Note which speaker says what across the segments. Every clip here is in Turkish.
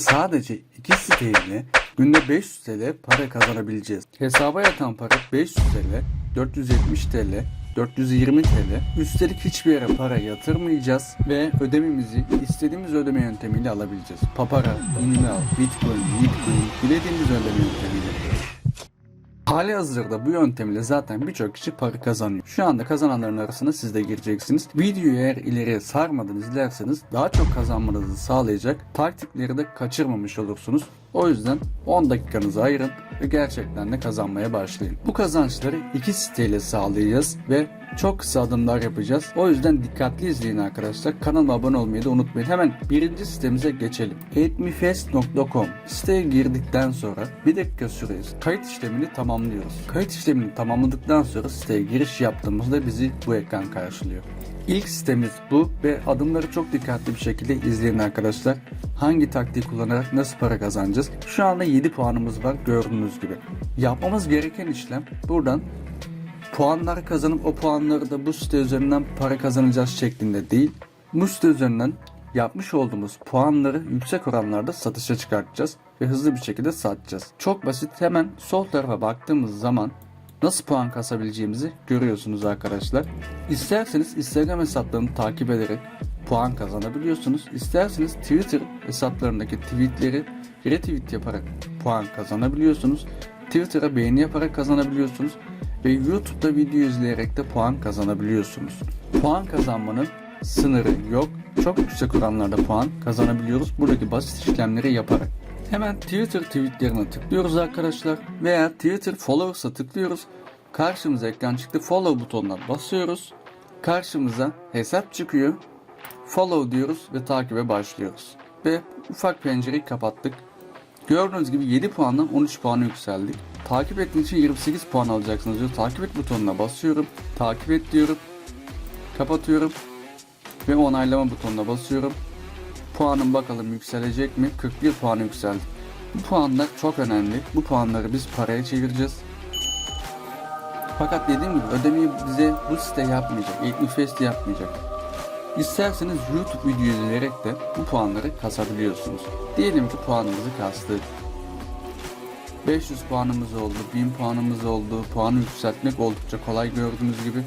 Speaker 1: Sadece iki siteyle günde 500 TL para kazanabileceğiz. Hesaba yatan para 500 TL, 470 TL, 420 TL. Üstelik hiçbir yere para yatırmayacağız ve ödememizi istediğimiz ödeme yöntemiyle alabileceğiz. Papara, Inal, Bitcoin, Bitcoin dilediğimiz ödeme yöntemiyle. Hali hazırda bu yöntemle zaten birçok kişi para kazanıyor. Şu anda kazananların arasına siz de gireceksiniz. Videoyu eğer ileriye sarmadan izlerseniz daha çok kazanmanızı sağlayacak taktikleri de kaçırmamış olursunuz. O yüzden 10 dakikanızı ayırın ve gerçekten de kazanmaya başlayın. Bu kazançları iki siteyle sağlayacağız ve çok kısa adımlar yapacağız. O yüzden dikkatli izleyin arkadaşlar. Kanalıma abone olmayı da unutmayın. Hemen birinci sitemize geçelim. eatmefest.com Siteye girdikten sonra bir dakika süreyiz. Kayıt işlemini tamamlıyoruz. Kayıt işlemini tamamladıktan sonra siteye giriş yaptığımızda bizi bu ekran karşılıyor. İlk sitemiz bu ve adımları çok dikkatli bir şekilde izleyin arkadaşlar. Hangi taktiği kullanarak nasıl para kazanacağız? Şu anda 7 puanımız var gördüğünüz gibi. Yapmamız gereken işlem buradan puanlar kazanıp o puanları da bu site üzerinden para kazanacağız şeklinde değil. Bu site üzerinden yapmış olduğumuz puanları yüksek oranlarda satışa çıkartacağız ve hızlı bir şekilde satacağız. Çok basit hemen sol tarafa baktığımız zaman nasıl puan kasabileceğimizi görüyorsunuz arkadaşlar. İsterseniz Instagram hesaplarını takip ederek puan kazanabiliyorsunuz. İsterseniz Twitter hesaplarındaki tweetleri retweet yaparak puan kazanabiliyorsunuz. Twitter'a beğeni yaparak kazanabiliyorsunuz ve YouTube'da video izleyerek de puan kazanabiliyorsunuz. Puan kazanmanın sınırı yok. Çok yüksek oranlarda puan kazanabiliyoruz buradaki basit işlemleri yaparak. Hemen Twitter tweetlerine tıklıyoruz arkadaşlar veya Twitter followers'a tıklıyoruz. Karşımıza ekran çıktı follow butonuna basıyoruz. Karşımıza hesap çıkıyor. Follow diyoruz ve takibe başlıyoruz. Ve ufak pencereyi kapattık. Gördüğünüz gibi 7 puandan 13 puana yükseldik. Takip ettiğiniz için 28 puan alacaksınız diyor. Takip et butonuna basıyorum. Takip et diyorum. Kapatıyorum. Ve onaylama butonuna basıyorum. Puanım bakalım yükselecek mi? 41 puan yükseldi. Bu puanlar çok önemli. Bu puanları biz paraya çevireceğiz. Fakat dediğim gibi ödemeyi bize bu site yapmayacak. Eğitimfest yapmayacak. İsterseniz YouTube video izleyerek de bu puanları kasabiliyorsunuz. Diyelim ki puanımızı kastık. 500 puanımız oldu, 1000 puanımız oldu. Puanı yükseltmek oldukça kolay gördüğünüz gibi.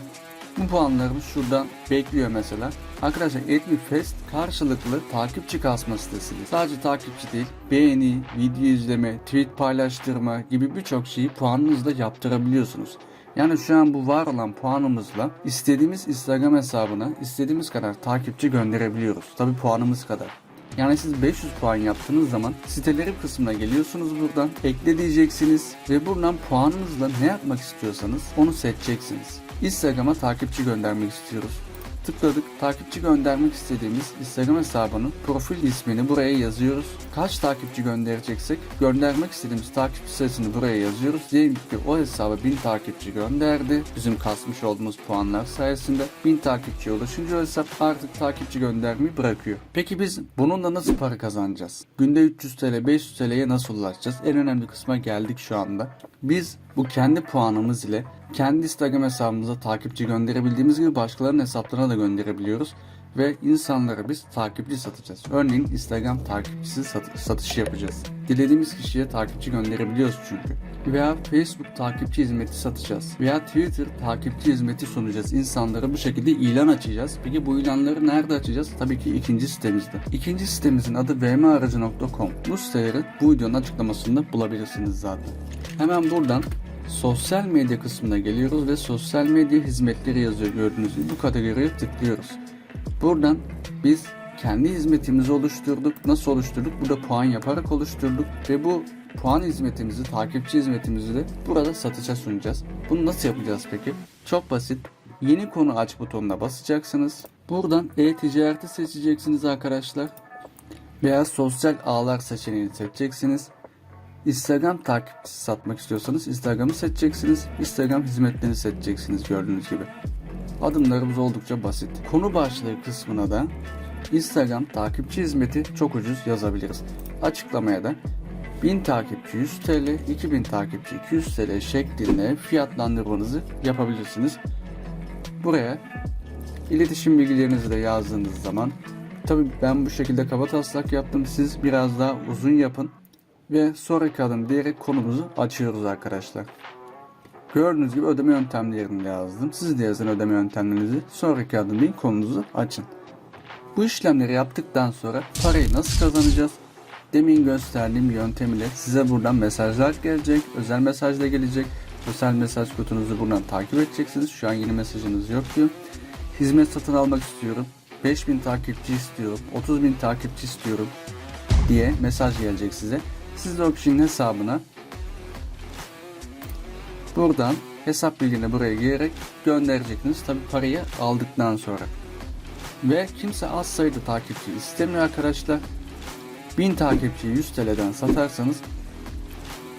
Speaker 1: Bu puanlarımız şuradan bekliyor mesela. Arkadaşlar Fest karşılıklı takipçi kasma sitesi. Sadece takipçi değil, beğeni, video izleme, tweet paylaştırma gibi birçok şeyi puanınızla yaptırabiliyorsunuz. Yani şu an bu var olan puanımızla istediğimiz Instagram hesabına istediğimiz kadar takipçi gönderebiliyoruz. Tabi puanımız kadar. Yani siz 500 puan yaptığınız zaman sitelerin kısmına geliyorsunuz buradan. Ekle diyeceksiniz ve buradan puanınızla ne yapmak istiyorsanız onu seçeceksiniz. Instagram'a takipçi göndermek istiyoruz. Tıkladık. Takipçi göndermek istediğimiz Instagram hesabının profil ismini buraya yazıyoruz. Kaç takipçi göndereceksek göndermek istediğimiz takipçi sayısını buraya yazıyoruz. Diyelim ki o hesaba 1000 takipçi gönderdi. Bizim kasmış olduğumuz puanlar sayesinde 1000 takipçi ulaşınca o hesap artık takipçi göndermeyi bırakıyor. Peki biz bununla nasıl para kazanacağız? Günde 300 TL, 500 TL'ye nasıl ulaşacağız? En önemli kısma geldik şu anda. Biz bu kendi puanımız ile kendi Instagram hesabımıza takipçi gönderebildiğimiz gibi başkalarının hesaplarına da gönderebiliyoruz ve insanlara biz takipçi satacağız. Örneğin Instagram takipçisi sat- satışı yapacağız. Dilediğimiz kişiye takipçi gönderebiliyoruz çünkü. Veya Facebook takipçi hizmeti satacağız. Veya Twitter takipçi hizmeti sunacağız. İnsanlara bu şekilde ilan açacağız. Peki bu ilanları nerede açacağız? Tabii ki ikinci sitemizde. İkinci sitemizin adı vmaracı.com. Bu siteleri bu videonun açıklamasında bulabilirsiniz zaten. Hemen buradan sosyal medya kısmına geliyoruz ve sosyal medya hizmetleri yazıyor gördüğünüz gibi. Bu kategoriye tıklıyoruz. Buradan biz kendi hizmetimizi oluşturduk. Nasıl oluşturduk? Burada puan yaparak oluşturduk ve bu puan hizmetimizi, takipçi hizmetimizi de burada satışa sunacağız. Bunu nasıl yapacağız peki? Çok basit. Yeni konu aç butonuna basacaksınız. Buradan e-ticareti seçeceksiniz arkadaşlar. Veya sosyal ağlar seçeneğini seçeceksiniz. Instagram takipçisi satmak istiyorsanız Instagram'ı seçeceksiniz. Instagram hizmetlerini seçeceksiniz gördüğünüz gibi. Adımlarımız oldukça basit. Konu başlığı kısmına da Instagram takipçi hizmeti çok ucuz yazabiliriz. Açıklamaya da 1000 takipçi 100 TL, 2000 takipçi 200 TL şeklinde fiyatlandırmanızı yapabilirsiniz. Buraya iletişim bilgilerinizi de yazdığınız zaman Tabi ben bu şekilde kaba taslak yaptım. Siz biraz daha uzun yapın. Ve sonraki adım diyerek konumuzu açıyoruz arkadaşlar. Gördüğünüz gibi ödeme yöntemlerini yazdım. Siz de yazın ödeme yöntemlerinizi. Sonraki adım deyin konunuzu açın. Bu işlemleri yaptıktan sonra parayı nasıl kazanacağız? Demin gösterdiğim yöntem ile size buradan mesajlar gelecek. Özel mesaj da gelecek. Özel mesaj kutunuzu buradan takip edeceksiniz. Şu an yeni mesajınız yok diyor. Hizmet satın almak istiyorum. 5000 takipçi istiyorum. 30.000 takipçi istiyorum diye mesaj gelecek size. Siz kişinin hesabına buradan hesap bilgini buraya girerek göndereceksiniz. Tabi parayı aldıktan sonra. Ve kimse az sayıda takipçi istemiyor arkadaşlar. 1000 takipçiyi 100 TL'den satarsanız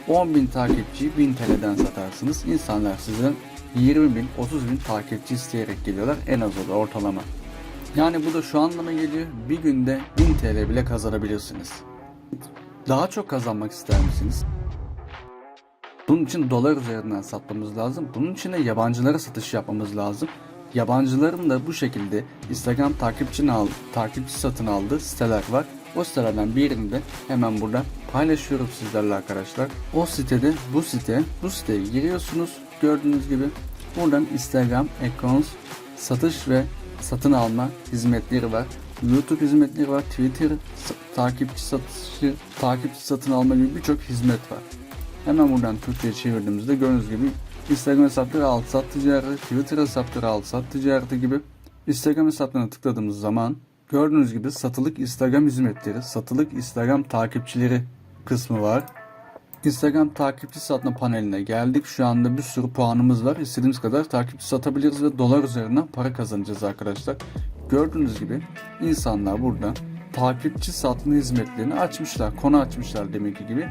Speaker 1: 10.000 takipçiyi 1000 TL'den satarsınız. İnsanlar sizden 20 bin, 30 bin takipçi isteyerek geliyorlar en az o da ortalama. Yani bu da şu anlama geliyor. Bir günde 1000 TL bile kazanabilirsiniz. Daha çok kazanmak ister misiniz? Bunun için dolar üzerinden satmamız lazım. Bunun için de yabancılara satış yapmamız lazım. Yabancıların da bu şekilde Instagram takipçini al, takipçi satın aldığı siteler var. O sitelerden birinde hemen burada paylaşıyorum sizlerle arkadaşlar. O sitede bu site, bu siteye giriyorsunuz. Gördüğünüz gibi buradan Instagram accounts satış ve satın alma hizmetleri var. YouTube hizmetleri var. Twitter takipçi satışı, takipçi satın alma gibi birçok hizmet var. Hemen buradan Türkçe'ye çevirdiğimizde gördüğünüz gibi Instagram hesapları alt sat ticareti, Twitter hesapları alt sat ticareti gibi Instagram hesaplarına tıkladığımız zaman gördüğünüz gibi satılık Instagram hizmetleri, satılık Instagram takipçileri kısmı var. Instagram takipçi satma paneline geldik. Şu anda bir sürü puanımız var. İstediğimiz kadar takipçi satabiliriz ve dolar üzerinden para kazanacağız arkadaşlar. Gördüğünüz gibi insanlar burada takipçi satma hizmetlerini açmışlar. Konu açmışlar demek ki gibi.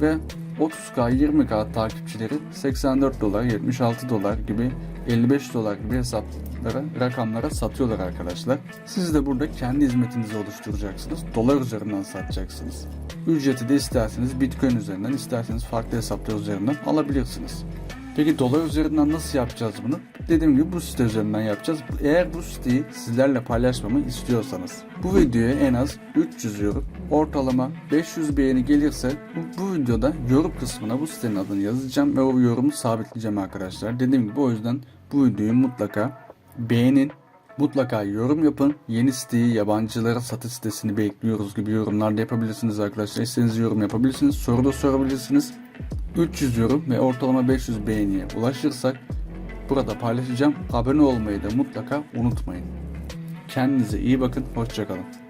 Speaker 1: Ve 30k 20k takipçileri 84 dolar 76 dolar gibi 55 dolar gibi hesaplara rakamlara satıyorlar arkadaşlar. Siz de burada kendi hizmetinizi oluşturacaksınız. Dolar üzerinden satacaksınız. Ücreti de isterseniz Bitcoin üzerinden isterseniz farklı hesaplar üzerinden alabilirsiniz. Peki dolar üzerinden nasıl yapacağız bunu? Dediğim gibi bu site üzerinden yapacağız. Eğer bu siteyi sizlerle paylaşmamı istiyorsanız bu videoya en az 300 yorum ortalama 500 beğeni gelirse bu, bu videoda yorum kısmına bu sitenin adını yazacağım ve o yorumu sabitleyeceğim arkadaşlar. Dediğim gibi o yüzden bu videoyu mutlaka beğenin Mutlaka yorum yapın. Yeni siteyi, yabancılara satış sitesini bekliyoruz gibi yorumlar da yapabilirsiniz arkadaşlar. İstediğiniz yorum yapabilirsiniz. Soru da sorabilirsiniz. 300 yorum ve ortalama 500 beğeniye ulaşırsak burada paylaşacağım. Abone olmayı da mutlaka unutmayın. Kendinize iyi bakın. Hoşçakalın.